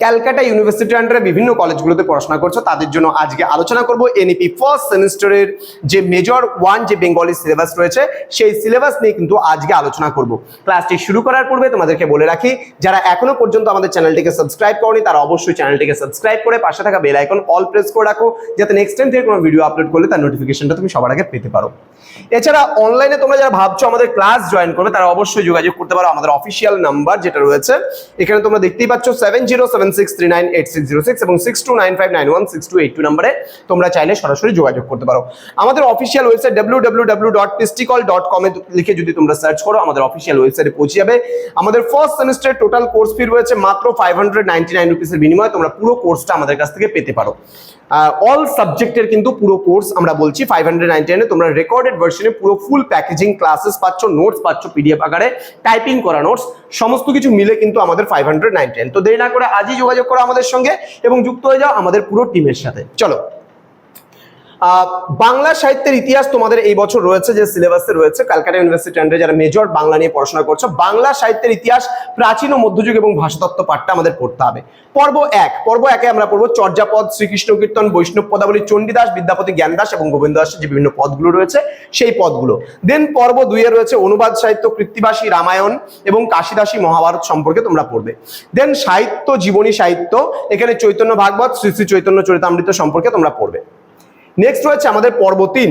ক্যালকাটা ইউনিভার্সিটির আন্ডারে বিভিন্ন কলেজগুলোতে পড়াশোনা করছ, তাদের জন্য আজকে আলোচনা করব এনইপি ফার্স্ট সেমিস্টারের যে মেজর ওয়ান যে বেঙ্গলি সিলেবাস রয়েছে, সেই সিলেবাস নিয়ে কিন্তু আজকে আলোচনা করব। ক্লাসটি শুরু করার পূর্বে তোমাদেরকে বলে রাখি, যারা এখনও পর্যন্ত আমাদের চ্যানেলটিকে সাবস্ক্রাইব করনি, তারা অবশ্যই চ্যানেলটিকে সাবস্ক্রাইব করে পাশে থাকা বেল আইকন অল প্রেস করে রাখো, যাতে নেক্সট টাইম থেকে কোনো ভিডিও আপলোড করলে তার নোটিফিকেশনটা তুমি সবার আগে পেতে পারো। এছাড়া অনলাইনে তোমরা যারা ভাবছ আমাদের ক্লাস জয়েন করবে, তারা অবশ্যই যোগাযোগ করতে পারো। আমাদের অফিসিয়াল নাম্বার যেটা রয়েছে, এখানে তোমরা দেখতেই পাচ্ছ seven zero seven six three nine eight six zero six এবং six two nine five nine one six two eight two নাম্বারে তোমরা চাইলে সরাসরি যোগাযোগ করতে পারো। আমাদের official website W W W dot পিস্টিকল dot কমে লিখে যদি তোমরা সার্চ করো, আমাদের অফিসিয়াল ওয়েবসাইটে পৌঁছে যাবে। আমাদের first semester total course fee রয়েছে মাত্র ফাইভ হান্ড্রেড নাইনটি নাইন রুপিসের বিনিময়ে তোমরা পুরো কোর্সটা আমাদের কাছ থেকে পেতে পারো। অল সাবজেক্টের কিন্তু পুরো কোর্স আমরা বলছি ফাইভ হান্ড্রেড নাইনটি নাইনে তোমরা রেকর্ডেড ভার্সনে পুরো ফুল প্যাকেজিং ক্লাসেস পাচ্ছ নোটস পাচ্ছ পিডিএফ আকারে টাইপিং করা নোটস সমস্ত কিছু মিলে কিন্তু আমাদের ফাইভ হান্ড্রেড নাইনটি তো দেরি না করে আজই যোগাযোগ করো আমাদের সঙ্গে এবং যুক্ত হয়ে যাও আমাদের পুরো টিমের সাথে। চলো। বাংলা সাহিত্যের ইতিহাস তোমাদের এই বছর রয়েছে, যে সিলেবাসে রয়েছে ক্যালকাটা ইউনিভার্সিটি আন্ডারে যারা মেজর বাংলা নিয়ে পড়াশোনা করছ, বাংলা সাহিত্যের ইতিহাস প্রাচীন ও মধ্যযুগ এবং ভাষাতত্ত্ব পাঠটা আমাদের পড়তে হবে। পর্ব এক, পর্ব একে আমরা পড়ব চর্যাপদ, শ্রীকৃষ্ণ কীর্তন, বৈষ্ণব পদাবলী, চণ্ডীদাস, বিদ্যাপতি, জ্ঞানদাস এবং গোবিন্দ দাসের যে বিভিন্ন পদগুলো রয়েছে, সেই পদগুলো। দেন পর্ব দুইয়ে রয়েছে অনুবাদ, সাহিত্য, কৃত্তিবাসী, রামায়ণ এবং কাশিদাসী মহাভারত সম্পর্কে তোমরা পড়বে। দেন সাহিত্য, জীবনী সাহিত্য, এখানে চৈতন্য ভাগবত, শ্রী শ্রী চৈতন্য চরিতামৃত সম্পর্কে তোমরা পড়বে। নেক্সট রয়েছে আমাদের পর্ব তিন।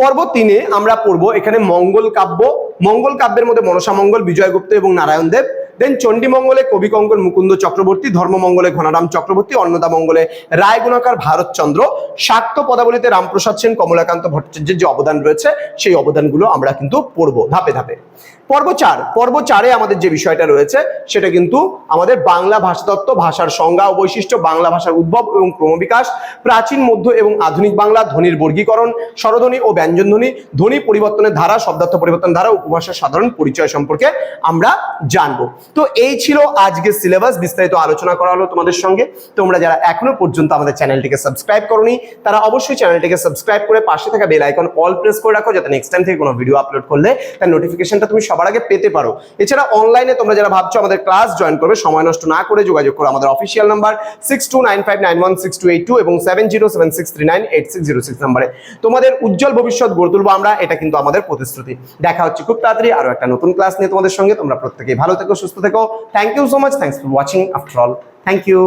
পর্ব তিনে আমরা পড়ব এখানে মঙ্গল কাব্য। মঙ্গল কাব্যের মধ্যে মনসা মঙ্গল বিজয়গুপ্ত এবং নারায়ণ দেব। দেন চণ্ডীমঙ্গলে কবি কঙ্কন, মুকুন্দ চক্রবর্তী ধর্মমঙ্গলে ঘনারাম চক্রবর্তী, অন্নদা মঙ্গলে রায়গুণাকার ভারতচন্দ্র শাক্ত পদাবলীতে রামপ্রসাদ সেন, কমলাকান্ত ভট্টাচার্যের যে অবদান রয়েছে, সেই অবদানগুলো আমরা কিন্তু পড়ব ধাপে ধাপে। পর্ব চার। পর্ব চারে আমাদের যে বিষয়টা রয়েছে, সেটা কিন্তু আমাদের বাংলা ভাষাতত্ত্ব, ভাষার সংজ্ঞা ও বৈশিষ্ট্য, বাংলা ভাষার উদ্ভব এবং ক্রমবিকাশ, প্রাচীন, মধ্য এবং আধুনিক বাংলা, ধ্বনির বর্গীকরণ, স্বরধ্বনি ও ব্যঞ্জনধ্বনি, ধ্বনি পরিবর্তনের ধারা, শব্দার্থ পরিবর্তন ধারা, উপভাষার সাধারণ পরিচয় সম্পর্কে আমরা জানব। তো এই ছিল আজকের সিলেবাস, বিস্তারিত আলোচনা করা হলো তোমাদের সঙ্গে। তোমরা যারা এখনও পর্যন্ত আমাদের চ্যানেলটিকে সাবস্ক্রাইব করনি, তারা অবশ্যই চ্যানেলটিকে সাবস্ক্রাইব করে পাশে থাকা বেল আইকন অল প্রেস করে রাখো, যাতে নেক্সট টাইম থেকে কোনো ভিডিও আপলোড করলে তার নোটিফিকেশনটা তুমি সবার আগে পেতে পারো। এছাড়া অনলাইনে তোমরা যারা ভাবছ আমাদের ক্লাস জয়েন করবে, সময় নষ্ট না করে যোগাযোগ করো আমাদের official number six two nine five nine one six two eight two এবং seven zero seven six three nine eight six zero six নাম্বারে তোমাদের উজ্জ্বল ভবিষ্যৎ গড়ে তুলবো আমরা, এটা কিন্তু আমাদের প্রতিশ্রুতি। দেখা হচ্ছে খুব তাড়াতাড়ি আরও একটা নতুন ক্লাস নিয়ে তোমাদের সঙ্গে। তোমরা প্রত্যেকেই ভালো থেকো, সুস্থ থেকো। Thank you so much thanks for watching after all thank you